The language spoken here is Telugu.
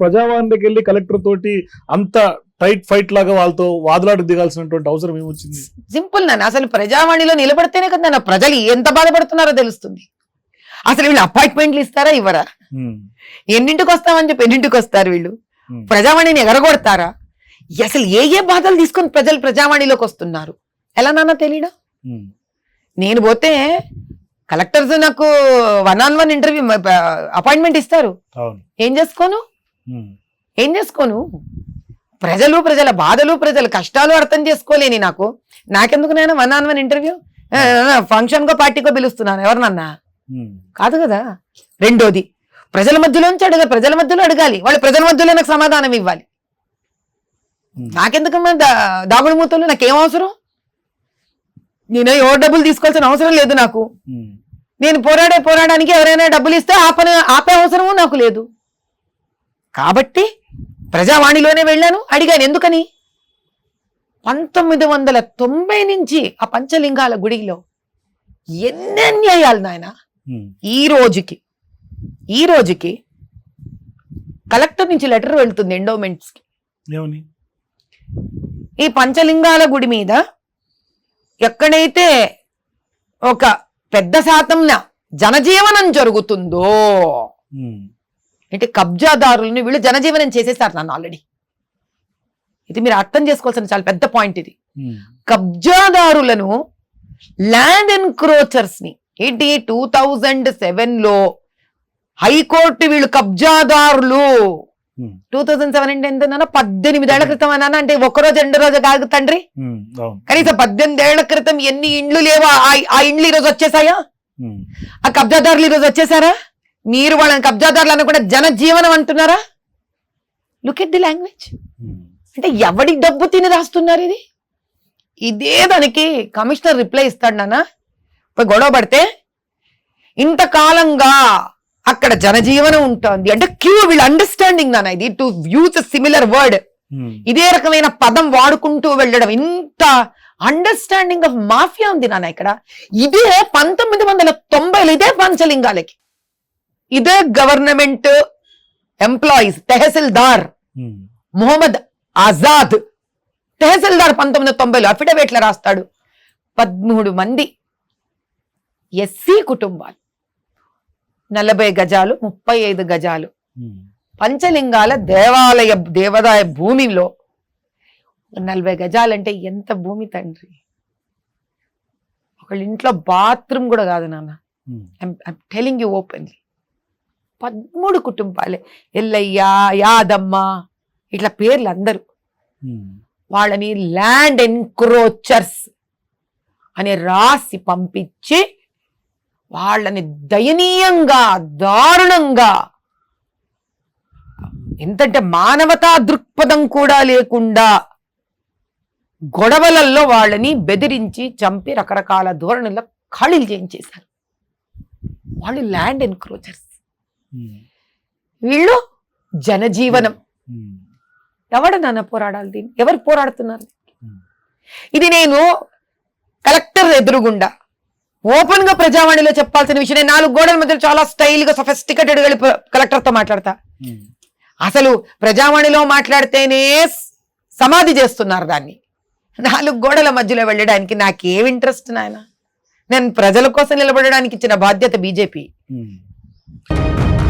ప్రజావాణికి వెళ్ళి కలెక్టర్ తోటి అంత టైట్ ఫైట్ లాగా వాళ్ళతో వాదులాట దిగాల్సినటువంటి అవసరం ఏమొచ్చింది? సింపుల్ నాన్న అసలు ప్రజావాణిలో నిలబడితేనే కదా నాన్న ప్రజలు ఎంత బాధపడుతున్నారో తెలుస్తుంది. అసలు వీళ్ళు అపాయింట్మెంట్లు ఇస్తారా ఇవ్వరా? ఎన్నింటికి వస్తామని చెప్పి ఎన్నింటికి వస్తారు వీళ్ళు ప్రజావాణిని ఎగరగొడతారా? అసలు ఏ ఏ బాధలు తీసుకొని ప్రజలు ప్రజావాణిలోకి వస్తున్నారు? ఎలా నాన్న తెలియడం నేను పోతే కలెక్టర్స్ నాకు one on one interview appointment ఇస్తారు. ఏం చేసుకోను? ఏం చేసుకోను? ప్రజలు ప్రజల బాధలు ప్రజల కష్టాలు అర్థం చేసుకోలేని నాకు. నాకెందుకు నేను one on one interview? Function కో పార్టీకో పిలుస్తున్నాను. ఎవరినన్నా కాదు కదా. రెండోది ప్రజల మధ్యలోంచి అడగ ప్రజల మధ్యలో అడగాలి. వాళ్ళు ప్రజల మధ్యలో నాకు సమాధానం ఇవ్వాలి. నాకెందుకమ్మా దా దాగుడు మూతలు? నాకేం అవసరం? నేను ఎవరు డబ్బులు తీసుకోవాల్సిన అవసరం లేదు నాకు. నేను పోరాడే పోరాడానికి ఎవరైనా డబ్బులు ఇస్తే ఆపని ఆపే అవసరము నాకు లేదు. కాబట్టి ప్రజావాణిలోనే వెళ్ళాను. అడిగాను ఎందుకని? పంతొమ్మిది వందల తొంభై నుంచి ఆ పంచలింగాల గుడిలో ఎన్ని అన్యాయాలు నాయన? ఈ రోజుకి ఈ రోజుకి కలెక్టర్ నుంచి లెటర్ వెళ్తుంది ఎండోమెంట్స్కి ఏమని? ఈ పంచలింగాల గుడి మీద ఎక్కడైతే ఒక పెద్ద శాతంన జనజీవనం జరుగుతుందో అంటే కబ్జాదారులని వీళ్ళు జనజీవనం చేసేసారు నన్ను ఆల్రెడీ ఇది మీరు అర్థం చేసుకోవాల్సిన చాలా పెద్ద పాయింట్ ఇది. ఉమ్, కబ్జాదారులను ల్యాండ్ ఎన్క్రోచర్స్ని ఏంటి టూ థౌజండ్ సెవెన్లో హైకోర్టు వీళ్ళు కబ్జాదారులు. టూ థౌజండ్ సెవెన్ అంటే ఎంత పద్దెనిమిదేళ్ళ క్రితం అన్నా అంటే ఒక రోజు రెండు రోజు కాదు తండ్రి. అవును. కనీసం పద్దెనిమిదేళ్ళ క్రితం ఎన్ని ఇండ్లు లేవా? ఆ- ఇండ్లు ఈరోజు వచ్చేసాయా? ఉమ్, ఆ కబ్జాదారులు ఈరోజు వచ్చేసారా? మీరు వాళ్ళని కబ్జాదారులు అనకుండా జనజీవనం అంటున్నారా? లుక్ ఎట్ ది లాంగ్వేజ్ అంటే ఎవడి డబ్బు తిని రాస్తున్నారు ఇది? ఇదే దానికి కమిషనర్ రిప్లై ఇస్తాడు నాన్న. పోయి గొడవ పడితే ఇంతకాలంగా అక్కడ జనజీవనం ఉంటుంది. అంటే క్యూ వీళ్ళు అండర్స్టాండింగ్ నాన్న ఇది. టు యూజ్ సిమిలర్ వర్డ్ ఇదే రకమైన పదం వాడుకుంటూ వెళ్ళడం. ఇంత అండర్స్టాండింగ్ ఆఫ్ మాఫియా ఉంది నాన్న ఇక్కడ. ఇదే పంతొమ్మిది వందల తొంభైలో ఇదే పంచలింగాలకి. ఇదే గవర్నమెంట్ ఎంప్లాయీస్ తెహసిల్దార్ ఉమ్, మొహమ్మద్ ఆజాద్. తెహసిల్దార్ పంతొమ్మిది వందల తొంభైలో అఫిడవిట్లో రాస్తాడు. పదమూడు మంది ఎస్సీ కుటుంబాలు. నలభై గజాలు ముప్పై ఐదు గజాలు. ఉమ్, పంచలింగాల దేవాలయ దేవాదాయ భూమిలో నలభై గజాలంటే ఎంత భూమి తండ్రి? ఒకళ్ళ ఇంట్లో బాత్రూమ్ కూడా కాదు నాన్న. ఉమ్, టెలింగ్ యూ ఓపెన్లీ పదమూడు కుటుంబాలే. ఎల్లయ్య యాదమ్మ ఇట్లా పేర్లు అందరూ వాళ్ళని ల్యాండ్ ఎన్క్రోచర్స్ అని రాసి పంపించి వాళ్ళని దయనీయంగా దారుణంగా ఎంతంటే మానవతా దృక్పథం కూడా లేకుండా గొడవలలో వాళ్ళని బెదిరించి చంపి రకరకాల ధోరణుల్లో ఖాళీలు చేయించేశారు. వాళ్ళు ల్యాండ్ ఎన్క్రోచర్స్. వీళ్ళు జనజీవనం. ఎవడు నాన్న పోరాడాలి దీన్ని? ఎవరు పోరాడుతున్నారు. ఇది నేను కలెక్టర్ ఎదురుగుండా. ఓపెన్గా ప్రజావాణిలో చెప్పాల్సిన విషయం నేను నాలుగు గోడల మధ్య చాలా స్టైల్గా సొఫిస్టికేటెడ్ వెళ్ళి కలెక్టర్తో మాట్లాడతా. అసలు ప్రజావాణిలో మాట్లాడితేనే సమాధి చేస్తున్నారు దాన్ని. నాలుగు గోడల మధ్యలో వెళ్ళడానికి నాకేం ఇంట్రెస్ట్ నాయన? నేను ప్రజల కోసం నిలబడడానికి ఇచ్చిన బాధ్యత బీజేపీ. Thank you.